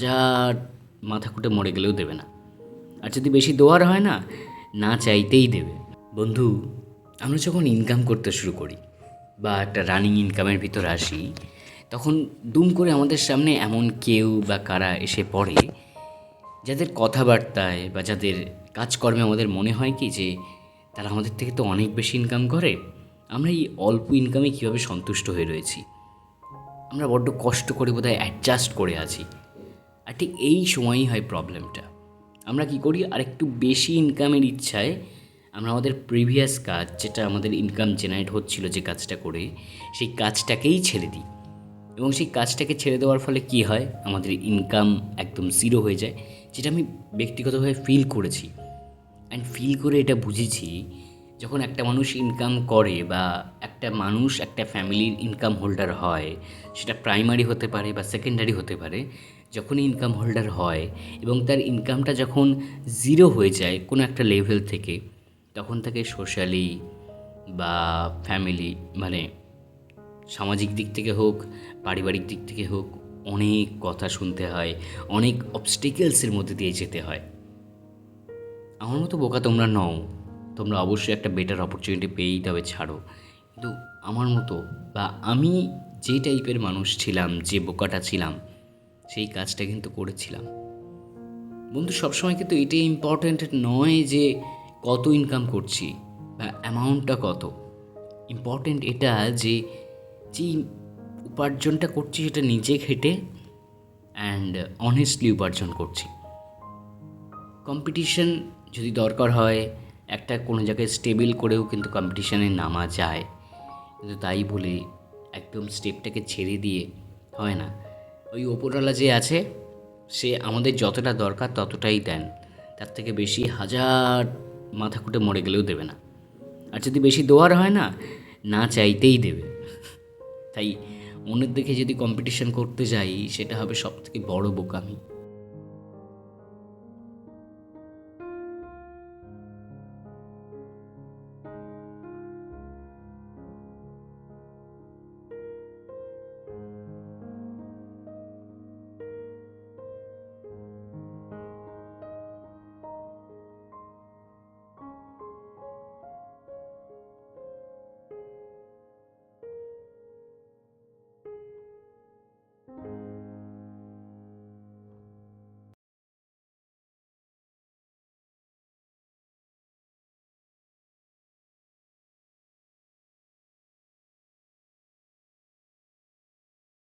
হাজার মাথা কুটে মরে গেলেও দেবে না। আর যদি বেশি দেওয়ার হয় না না চাইতেই দেবে। বন্ধু, আমরা যখন ইনকাম করতে শুরু করি বা একটা রানিং ইনকামের ভিতর আসি, তখন দুম করে আমাদের সামনে এমন কেউ বা কারা এসে পড়ে, যাদের কথাবার্তায় বা যাদের কাজকর্মে আমাদের মনে হয় কি যে, তারা আমাদের থেকে তো অনেক বেশি ইনকাম করে, আমরা এই অল্প ইনকামে কীভাবে সন্তুষ্ট হয়ে রয়েছি? আমরা বড্ড কষ্ট করে বোধহয় অ্যাডজাস্ট করে আছি। আর ঠিক এই সময়ই হয় প্রবলেমটা আমরা কি করি? আর একটু বেশি ইনকামের ইচ্ছায় আমরা আমাদের প্রিভিয়াস কাজ, যেটা আমাদের ইনকাম জেনারেট হচ্ছিল যে কাজটা করে, সেই কাজটাকেই ছেড়ে দিই। এবং সেই কাজটাকে ছেড়ে দেওয়ার ফলে কি হয়? আমাদের ইনকাম একদম জিরো হয়ে যায়, যেটা আমি ব্যক্তিগতভাবে ফিল করেছি। অ্যান্ড ফিল করে এটা বুঝেছি, যখন একটা মানুষ ইনকাম করে বা একটা মানুষ একটা ফ্যামিলির ইনকাম হোল্ডার হয়, সেটা প্রাইমারি হতে পারে বা সেকেন্ডারি হতে পারে যখন ইনকাম হোল্ডার হয় এবং তার ইনকামটা যখন জিরো হয়ে যায় কোনো একটা লেভেল থেকে, তখন তাকে সোশ্যালি বা ফ্যামিলি মানে সামাজিক দিক থেকে হোক, পারিবারিক দিক থেকে হোক অনেক কথা শুনতে হয়, অনেক অবস্টিকেলসের মধ্যে দিয়ে যেতে হয়। আমার মতো বোকা তোমরা নও, তোমরা অবশ্যই একটা বেটার অপরচুনিটি পেয়েই তবে ছাড়ো। কিন্তু আমার মতো বা আমি যে টাইপের মানুষ ছিলাম, যে বোকাটা ছিলাম সেই কাজটা কিন্তু করেছিলাম। বন্ধু, সবসময় কিন্তু এটাই ইম্পর্ট্যান্ট নয় যে কত ইনকাম করছি বা অ্যামাউন্টটা কত। ইম্পর্ট্যান্ট এটা যে যে উপার্জনটা করছি সেটা নিজে খেটে অ্যান্ড অনেস্টলি উপার্জন করছি। কম্পিটিশন যদি দরকার হয়, একটা কোনো জায়গায় স্টেবল করেও কিন্তু কম্পিটিশানে নামা যায়। কিন্তু তাই বলে একদম স্টেপটাকে ছেড়ে দিয়ে হয় না। ওই ওপরওয়ালা যে আছে, সে আমাদের যতটা দরকার ততটাই দেন। তার থেকে বেশি হাজার মাথা কুটে মরে গেলেও দেবে না। আর যদি বেশি দোয়ার হয় না না চাইতেই দেবে। তাই অন্যের দিকে যদি কম্পিটিশন করতে যাই, সেটা হবে সবথেকে বড় বোকামি।